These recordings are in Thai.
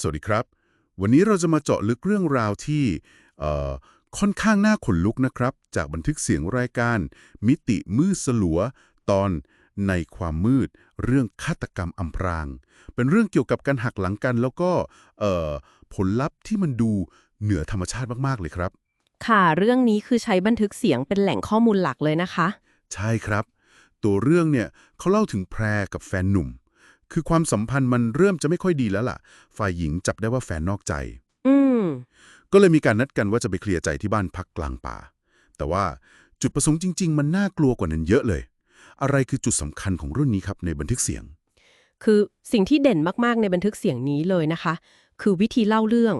สวัสดีครับ วันนี้เราจะมาเจาะลึกเรื่องราวที่เอ่อค่อนข้างน่าขนลุกนะครับ จากบันทึกเสียงรายการ มิติมืดสลัว ตอนในความมืด เรื่องฆาตกรรมอำพราง เป็นเรื่องเกี่ยวกับการหักหลังกัน แล้วก็เอ่อผลลัพธ์ที่มันดูเหนือธรรมชาติมากๆเลยครับ ค่ะเรื่องนี้คือใช้บันทึกเสียงเป็นแหล่งข้อมูลหลักเลยนะคะ ใช่ครับ ตัวเรื่องเนี่ยเขาเล่าถึงแพรกับแฟนหนุ่ม คือความสัมพันธ์มันเริ่มจะไม่ค่อยดีแล้วล่ะ ฝ่ายหญิงจับได้ว่าแฟนนอกใจ อืม ก็เลยมีการนัดกันว่าจะไปเคลียร์ใจที่บ้านพักกลางป่า แต่ว่าจุดประสงค์จริง ๆ มันน่ากลัวกว่านั้นเยอะเลย อะไรคือจุดสำคัญของเรื่องนี้ครับในบันทึกเสียง คือสิ่งที่เด่นมากๆในบันทึกเสียงนี้เลยนะคะ คือวิธีเล่าเรื่อง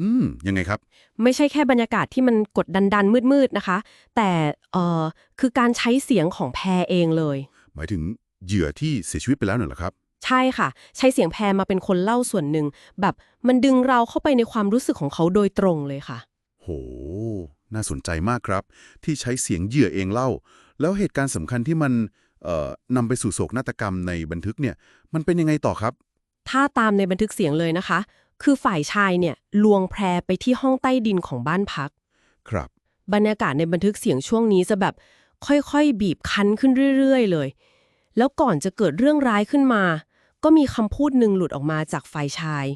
อืม ยังไงครับ ไม่ใช่แค่บรรยากาศที่มันกดดันดันๆมืดๆนะคะ แต่เอ่อคือการใช้เสียงของแพรเองเลย หมายถึงเหยื่อที่เสียชีวิตไปแล้วน่ะเหรอครับ ใช่ค่ะ ใช้เสียงแพรมาเป็นคนเล่าส่วนหนึ่ง แบบมันดึงเราเข้าไปในความรู้สึกของเขาโดยตรงเลยค่ะ โห น่าสนใจมากครับ ที่ใช้เสียงเหยื่อเองเล่า แล้วเหตุการณ์สำคัญที่มันเอ่อนำไปสู่โศกนาฏกรรมในบันทึกเนี่ย มันเป็นยังไงต่อครับ ถ้าตามในบันทึกเสียงเลยนะคะ คือฝ่ายชายเนี่ยลวงแพรไปที่ห้องใต้ดินของบ้านพัก ครับ บรรยากาศในบันทึกเสียงช่วงนี้จะแบบค่อยๆ บีบคั้นขึ้นเรื่อย ๆ เลย แล้วก่อนจะเกิดเรื่องร้ายขึ้นมา ก็มีคำพูดหนึ่งหลุดออกมาจากฝ่ายชาย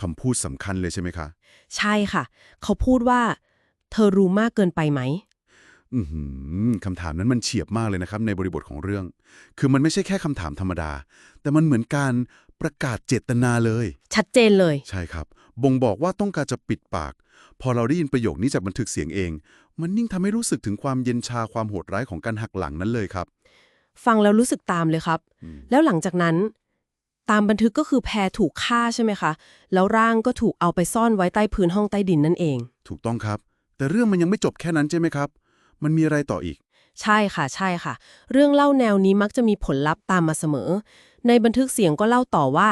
คำพูดสำคัญเลยใช่ไหมคะ ใช่ค่ะ เขาพูดว่า เธอรู้มากเกินไปไหม อือหือคำถามนั้นมันเฉียบมากเลยนะครับในบริบทของเรื่อง คือมันไม่ใช่แค่คำถามธรรมดา แต่มันเหมือนการประกาศเจตนาเลย ชัดเจนเลย ใช่ครับ บ่งบอกว่าต้องการจะปิดปาก พอเราได้ยินประโยคนี้จากบันทึกเสียงเอง มันยิ่งทำให้รู้สึกถึงความเย็นชาความโหดร้ายของการหักหลังนั้นเลยครับ ฟังแล้วรู้สึกตามเลยครับอืมแล้วหลังจากนั้น ตามบันทึกก็คือแพรถูกฆ่าใช่ไหมคะ แล้วร่างก็ถูกเอาไปซ่อนไว้ใต้พื้นห้องใต้ดินนั่นเอง ถูกต้องครับ แต่เรื่องมันยังไม่จบแค่นั้นใช่ไหมครับ มันมีอะไรต่ออีก ใช่ค่ะ ใช่ค่ะ เรื่องเล่าแนวนี้มักจะมีผลลัพธ์ตามมาเสมอ ในบันทึกเสียงก็เล่าต่อว่า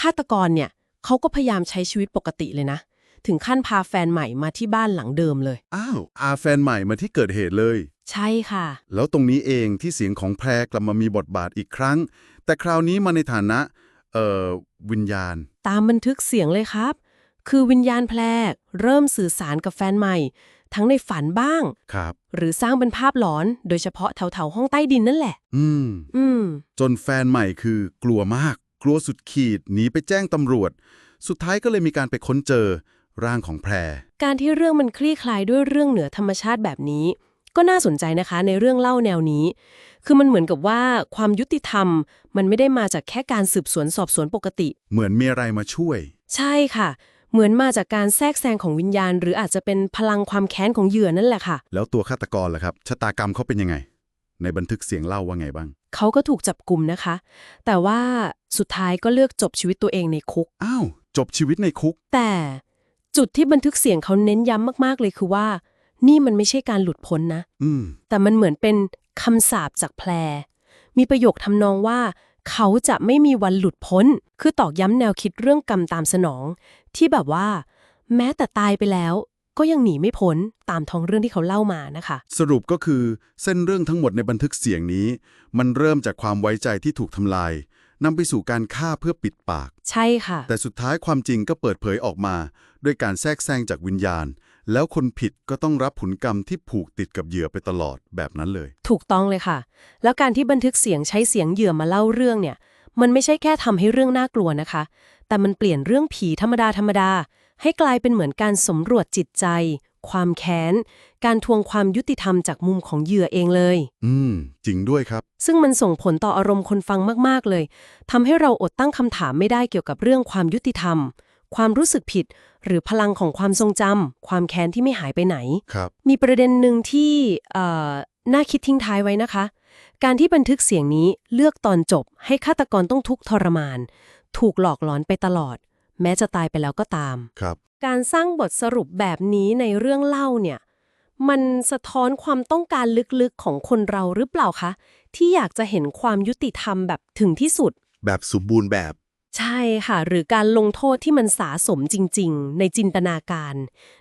ฆาตกรเนี่ยเขาก็พยายามใช้ชีวิตปกติเลยนะ ถึงขั้นพาแฟนใหม่มาที่บ้านหลังเดิมเลย อ้าวอาแฟนใหม่มาที่เกิดเหตุเลย ใช่ค่ะ แล้วตรงนี้เองที่เสียงของแพรกลับมามีบทบาทอีกครั้ง แต่คราวนี้มาในฐานะเอ่อ วิญญาณ ตามบันทึกเสียงเลยครับ คือวิญญาณแพรกเริ่มสื่อสารกับแฟนใหม่ ทั้งในฝันบ้าง ครับ หรือสร้างเป็นภาพหลอน โดยเฉพาะแถวๆห้องใต้ดินนั่นแหละ อืม อืม จนแฟนใหม่คือกลัวมาก กลัวสุดขีด หนีไปแจ้งตำรวจ สุดท้ายก็เลยมีการไปค้นเจอ ร่างของแพร การที่เรื่องมันคลี่คลายด้วยเรื่องเหนือธรรมชาติแบบนี้ ก็น่าสนใจนะคะในเรื่องเล่าแนวนี้ คือมันเหมือนกับว่าความยุติธรรม มันไม่ได้มาจากแค่การสืบสวนสอบสวนปกติ เหมือนมีอะไรมาช่วย ใช่ค่ะ เหมือนมาจากการแทรกแซงของวิญญาณ หรืออาจจะเป็นพลังความแค้นของเหยื่อนั่นแหละค่ะ แล้วตัวฆาตกรล่ะครับชะตากรรมเขาเป็นยังไง ในบันทึกเสียงเล่าว่าไงบ้าง เขาก็ถูกจับกลุ่มนะคะ แต่ว่าสุดท้ายก็เลือกจบชีวิตตัวเองในคุก อ้าว จบชีวิตในคุก แต่จุดที่บันทึกเสียงเขาเน้นย้ำมากๆเลยคือว่า นี่มันไม่ใช่การหลุดพ้นนะอืมแต่มันเหมือนเป็นคำสาปจากแพร มีประโยคทำนองว่า เขาจะไม่มีวันหลุดพ้น คือตอกย้ำแนวคิดเรื่องกรรมตามสนอง ที่แบบว่า แม้แต่ตายไปแล้วก็ยังหนีไม่พ้นตามท้องเรื่องที่เขาเล่ามานะคะ สรุปก็คือเส้นเรื่องทั้งหมดในบันทึกเสียงนี้ มันเริ่มจากความไว้ใจที่ถูกทำลายนำไปสู่การฆ่าเพื่อปิดปาก ใช่ค่ะ แต่สุดท้ายความจริงก็เปิดเผยออกมา ด้วยการแทรกแซงจากวิญญาณ แล้วคนผิดก็ต้องรับผลกรรมที่ผูกติดกับเหยื่อไปตลอดแบบนั้นเลย ถูกต้องเลยค่ะ แล้วการที่บันทึกเสียงใช้เสียงเหยื่อมาเล่าเรื่องเนี่ย มันไม่ใช่แค่ทำให้เรื่องน่ากลัวนะคะ แต่มันเปลี่ยนเรื่องผีธรรมดาธรรมดา ให้กลายเป็นเหมือนการสำรวจจิตใจ ความแค้น การทวงความยุติธรรมจากมุมของเหยื่อเองเลย อืม จริงด้วยครับ ซึ่งมันส่งผลต่ออารมณ์คนฟังมากๆเลยทำให้เราอดตั้งคำถามไม่ได้เกี่ยวกับเรื่องความยุติธรรม ความรู้สึกผิด หรือพลังของความทรงจำความแค้นที่ไม่หายไปไหน ครับมีประเด็นหนึ่งที่เอ่อน่าคิดทิ้งท้ายไว้นะคะ การที่บันทึกเสียงนี้เลือกตอนจบ ให้ฆาตกรต้องทุกข์ทรมาน ถูกหลอกหลอนไปตลอด แม้จะตายไปแล้วก็ตาม ครับ การสร้างบทสรุปแบบนี้ในเรื่องเล่าเนี่ย มันสะท้อนความต้องการลึกๆของคนเราหรือเปล่าคะ ที่อยากจะเห็นความยุติธรรมแบบถึงที่สุด แบบสมบูรณ์แบบ ใช่ค่ะ หรือการลงโทษที่มันสาสมจริง ๆ ในจินตนาการ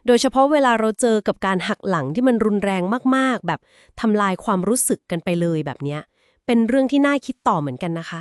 โดยเฉพาะเวลาเราเจอกับการหักหลังที่มันรุนแรงมากๆ แบบทำลายความรู้สึกกันไปเลยแบบเนี้ยเป็นเรื่องที่น่าคิดต่อเหมือนกันนะคะ